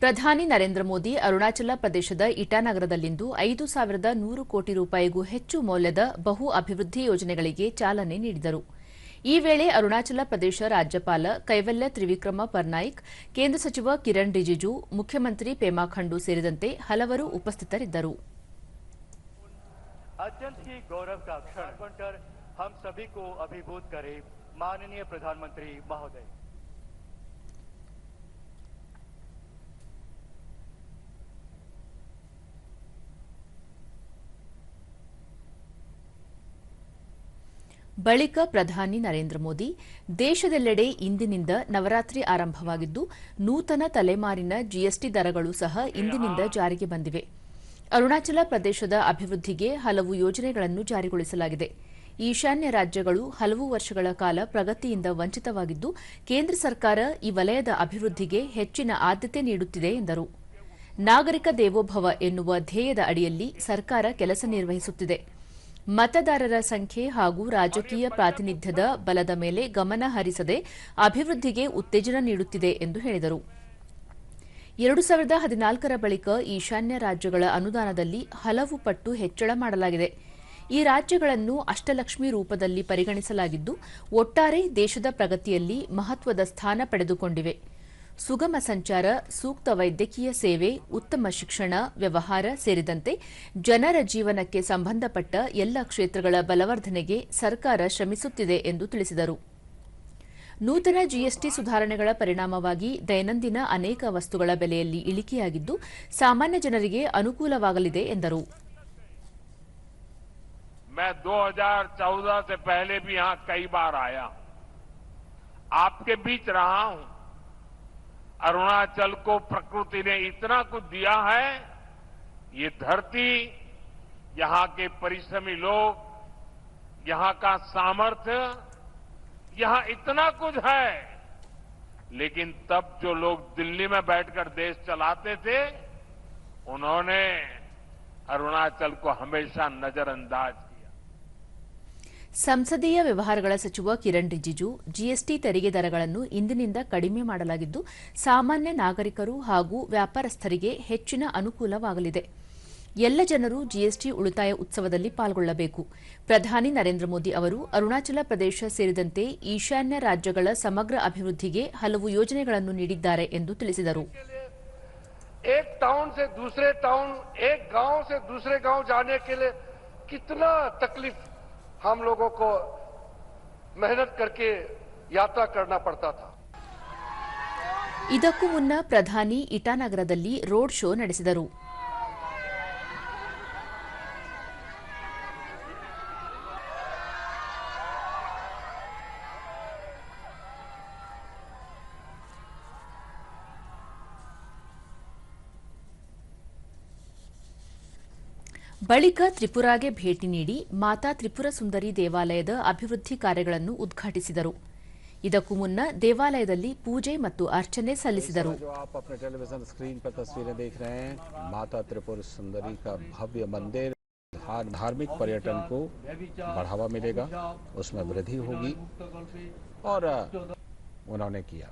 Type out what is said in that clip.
ಪ್ರಧಾನಿ ನರೇಂದ್ರ ಮೋದಿ ಅರುಣಾಚಲ ಪ್ರದೇಶದ ಇಟಾನಗರದಲ್ಲಿಂದು ಐದು ಸಾವಿರದ ನೂರು ಕೋಟಿ ರೂಪಾಯಿಗೂ ಹೆಚ್ಚು ಮೌಲ್ಯದ ಬಹು ಅಭಿವೃದ್ಧಿ ಯೋಜನೆಗಳಿಗೆ ಚಾಲನೆ ನೀಡಿದರು ಈ ವೇಳೆ ಅರುಣಾಚಲ ಪ್ರದೇಶ ರಾಜ್ಯಪಾಲ ಕೈವಲ್ಯ ತ್ರಿವಿಕ್ರಮ ಪರ್ನಾಯಿಕ್ ಕೇಂದ್ರ ಸಚಿವ ಕಿರಣ್ ರಿಜಿಜು ಮುಖ್ಯಮಂತ್ರಿ ಪೇಮಾ ಖಂಡು ಸೇರಿದಂತೆ ಹಲವರು ಉಪಸ್ಥಿತರಿದ್ದರು अत्यंत ही गौरव का क्षण बनकर हम सभी को अभिभूत करे माननीय प्रधानमंत्री महोदय ಬಳಿಕ ಪ್ರಧಾನಿ ನರೇಂದ್ರ ಮೋದಿ ದೇಶದೆಲ್ಲೆಡೆ ಇಂದಿನಿಂದ ನವರಾತ್ರಿ ಆರಂಭವಾಗಿದ್ದು, ನೂತನ ತಲೆಮಾರಿನ ಜಿಎಸ್ಟಿ ದರಗಳು ಸಹ ಇಂದಿನಿಂದ ಜಾರಿಗೆ ಬಂದಿವೆ. ಅರುಣಾಚಲ ಪ್ರದೇಶದ ಅಭಿವೃದ್ಧಿಗೆ ಹಲವು ಯೋಜನೆಗಳನ್ನು ಜಾರಿಗೊಳಿಸಲಾಗಿದೆ. ಈಶಾನ್ಯ ರಾಜ್ಯಗಳು ಹಲವು ವರ್ಷಗಳ ಕಾಲ ಪ್ರಗತಿಯಿಂದ ವಂಚಿತವಾಗಿದ್ದು, ಕೇಂದ್ರ ಸರ್ಕಾರ ಈ ವಲಯದ ಅಭಿವೃದ್ಧಿಗೆ ಹೆಚ್ಚಿನ ಆದ್ಯತೆ ನೀಡುತ್ತಿದೆ ಎಂದರು. ನಾಗರಿಕ ದೇವೋಭವ ಎನ್ನುವ ಧ್ಯೇಯದ ಅಡಿಯಲ್ಲಿ ಸರ್ಕಾರ ಕೆಲಸ ನಿರ್ವಹಿಸುತ್ತಿದೆ. ಮತದಾರರ ಸಂಖ್ಯೆ ಹಾಗೂ ರಾಜಕೀಯ ಪ್ರಾತಿನಿಧ್ಯದ ಬಲದ ಮೇಲೆ ಗಮನ ಹರಿಸದೆ ಅಭಿವೃದ್ಧಿಗೆ ಉತ್ತೇಜನ ನೀಡುತ್ತಿದೆ ಎಂದು ಹೇಳಿದರು. ಎರಡು ಸಾವಿರದ ಹದಿನಾಲ್ಕರ ಬಳಿಕ ಈಶಾನ್ಯ ರಾಜ್ಯಗಳ ಅನುದಾನದಲ್ಲಿ ಹಲವು ಪಟ್ಟು ಹೆಚ್ಚಳ ಮಾಡಲಾಗಿದೆ. ಈ ರಾಜ್ಯಗಳನ್ನು ಅಷ್ಟಲಕ್ಷ್ಮಿ ರೂಪದಲ್ಲಿ ಪರಿಗಣಿಸಲಾಗಿದ್ದು, ಒಟ್ಟಾರೆ ದೇಶದ ಪ್ರಗತಿಯಲ್ಲಿ ಮಹತ್ವದ ಸ್ಥಾನ ಪಡೆದುಕೊಂಡಿವೆ. ಸುಗಮ ಸಂಚಾರ ಸೂಕ್ತ ವೈದ್ಯಕೀಯ ಸೇವೆ ಉತ್ತಮ ಶಿಕ್ಷಣ ವ್ಯವಹಾರ ಸೇರಿದಂತೆ ಜನರ ಜೀವನಕ್ಕೆ ಸಂಬಂಧಪಟ್ಟ ಎಲ್ಲ ಕ್ಷೇತ್ರಗಳ ಬಲವರ್ಧನೆಗೆ ಸರ್ಕಾರ ಶ್ರಮಿಸುತ್ತಿದೆ ಎಂದು ತಿಳಿಸಿದರು ನೂತನ ಜಿಎಸ್ಟಿ ಸುಧಾರಣೆಗಳ ಪರಿಣಾಮವಾಗಿ ದೈನಂದಿನ ಅನೇಕ ವಸ್ತುಗಳ ಬೆಲೆಯಲ್ಲಿ ಇಳಿಕೆಯಾಗಿದ್ದು ಸಾಮಾನ್ಯ ಜನರಿಗೆ ಅನುಕೂಲವಾಗಲಿದೆ ಎಂದರು मैं 2014 से पहले भी यहां कई बार आया हूं आपके बीच रहा हूं अरुणाचल को प्रकृति ने इतना कुछ दिया है, ये धरती, यहाँ के परिश्रमी लोग, यहाँ का सामर्थ्य, यहाँ इतना कुछ है। लेकिन तब जो लोग दिल्ली में बैठकर देश चलाते थे, उन्होंने अरुणाचल को हमेशा नजरअंदाज किया ಸಂಸದೀಯ ವ್ಯವಹಾರಗಳ ಸಚಿವ ಕಿರಣ್ ರಿಜಿಜು ಜಿಎಸ್ಟಿ ತೆರಿಗೆ ದರಗಳನ್ನು ಇಂದಿನಿಂದ ಕಡಿಮೆ ಮಾಡಲಾಗಿದ್ದು, ಸಾಮಾನ್ಯ ನಾಗರಿಕರು ಹಾಗೂ ವ್ಯಾಪಾರಸ್ಥರಿಗೆ ಹೆಚ್ಚಿನ ಅನುಕೂಲವಾಗಲಿದೆ. ಎಲ್ಲ ಜನರು ಜಿಎಸ್ಟಿ ಉಳಿತಾಯ ಉತ್ಸವದಲ್ಲಿ ಪಾಲ್ಗೊಳ್ಳಬೇಕು. ಪ್ರಧಾನಿ ನರೇಂದ್ರ ಮೋದಿ ಅವರು ಅರುಣಾಚಲ ಪ್ರದೇಶ ಸೇರಿದಂತೆ ಈಶಾನ್ಯ ರಾಜ್ಯಗಳ ಸಮಗ್ರ ಅಭಿವೃದ್ಧಿಗೆ ಹಲವು ಯೋಜನೆಗಳನ್ನು ನೀಡಿದ್ದಾರೆ ಎಂದು ತಿಳಿಸಿದರು. एक टाउन से दूसरे टाउन एक गांव से दूसरे गांव जाने के लिए कितना तकलीफ हम लोगों को मेहनत करके यात्रा करना पड़ता था ಇದಕ್ಕೂ ಮುನ್ನ ಪ್ರಧಾನಿ ಇಟಾನಗರದಲ್ಲಿ ರೋಡ್ ಶೋ ನಡೆಸಿದರು ಬಳಿಕ ತ್ರಿಪುರಾಗೆ ಭೇಟಿ ನೀಡಿ ಮಾತಾ ತ್ರಿಪುರ ಸುಂದರಿ ದೇವಾಲಯದ ಅಭಿವೃದ್ಧಿ ಕಾರ್ಯಗಳನ್ನು ಉದ್ಘಾಟಿಸಿದರು ಇದಕ್ಕೂ ಮುನ್ನ ದೇವಾಲಯದಲ್ಲಿ ಪೂಜೆ ಮತ್ತು ಅರ್ಚನೆ ಸಲ್ಲಿಸಿದರು जो आप अपने टेलीविजन स्क्रीन पर तस्वीरें देख रहे हैं माता त्रिपुर सुंदरी का भव्य मंदिर धार- धार्मिक पर्यटन को बढ़ावा मिलेगा उसमें वृद्धि होगी और अ, उन्होंने किया